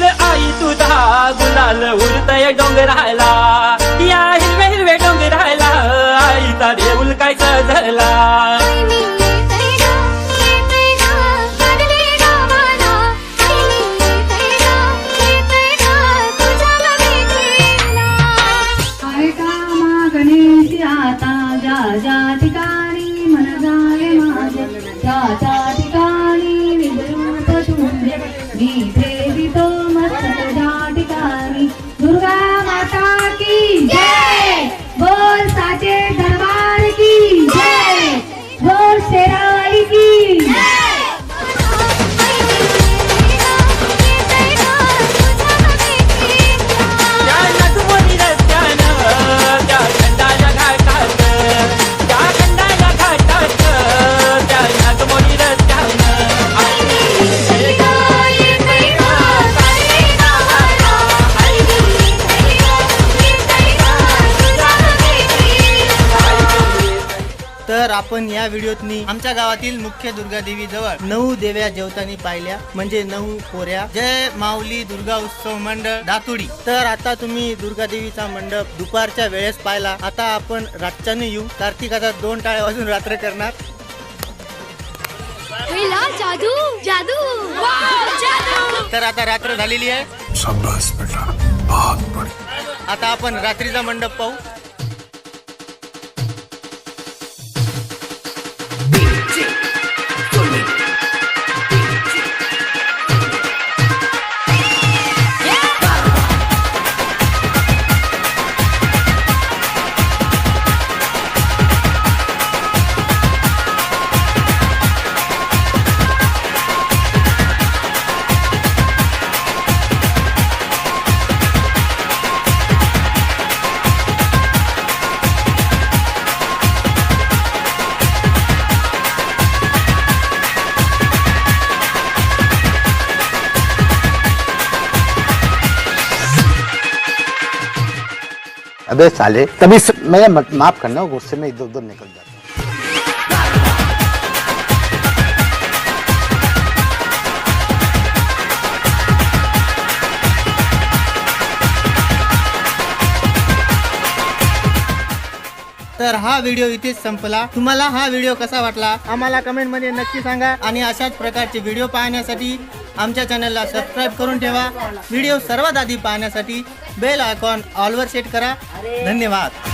गुलाल आई तुझा गुलाल उरतय डोंगराला. या हिरवे हिरवे डोंगराला आईचा देऊल काय सजला. ऐका आता जा जा ठिकाणी मन जाय माझे जा तर आपण या व्हिडिओतनी आमच्या गावातील मुख्य दुर्गा देवी जवळ नऊ देव्या जेवतानी पाहिल्या. म्हणजे नऊ पोऱ्या. जय माऊली दुर्गा उत्सव मंडळ दातुडी. तर आता तुम्ही दुर्गा देवीचा मंडप दुपारच्या वेळेस पाहिला. आता आपण रातच्याने येऊ. कार्तिकाचा दोन टाळे वाजून रात्र करणार. जादू जादू. जादू. तर आता रात्र झालेली आहे. आता आपण रात्रीचा मंडप पाहू. अबे साले तभी स... मैं माफ करना गुस्से में इधर उधर निकल जाता तर हा व्हिडिओ इथेच संपला. तुम्हाला हा व्हिडिओ कसा वाटला? आम्हाला कमेंटमध्ये नक्की सांगा आणि अशाच प्रकारचे व्हिडिओ पाहण्यासाठी आमच्या चॅनलला सबस्क्राईब करून ठेवा. व्हिडिओ सर्वात आधी पाहण्यासाठी बेल आयकॉन ऑलवर सेट करा. धन्यवाद.